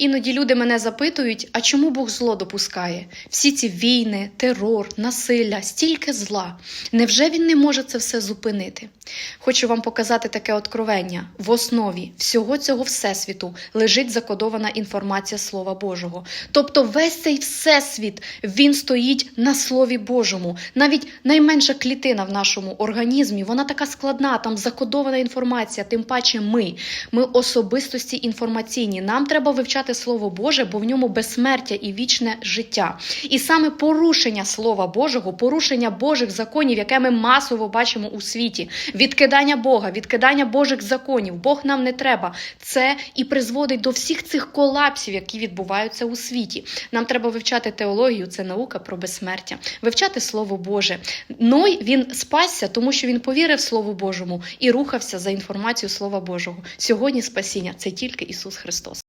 Іноді люди мене запитують, а чому Бог зло допускає? Всі ці війни, терор, насилля, стільки зла. Невже він не може це все зупинити? Хочу вам показати таке откровення. В основі всього цього всесвіту лежить закодована інформація Слова Божого. Тобто весь цей всесвіт він стоїть на Слові Божому. Навіть найменша клітина в нашому організмі, вона така складна, там закодована інформація, тим паче ми. Ми особистості інформаційні. Нам треба вивчати Слово Боже, бо в ньому безсмертя і вічне життя. І саме порушення Слова Божого, порушення Божих законів, яке ми масово бачимо у світі, відкидання Бога, відкидання Божих законів, Бог нам не треба. Це і призводить до всіх цих колапсів, які відбуваються у світі. Нам треба вивчати теологію, це наука про безсмертя, вивчати Слово Боже. Ной він спасся, тому що він повірив Слову Божому і рухався за інформацією Слова Божого. Сьогодні спасіння це тільки Ісус Христос.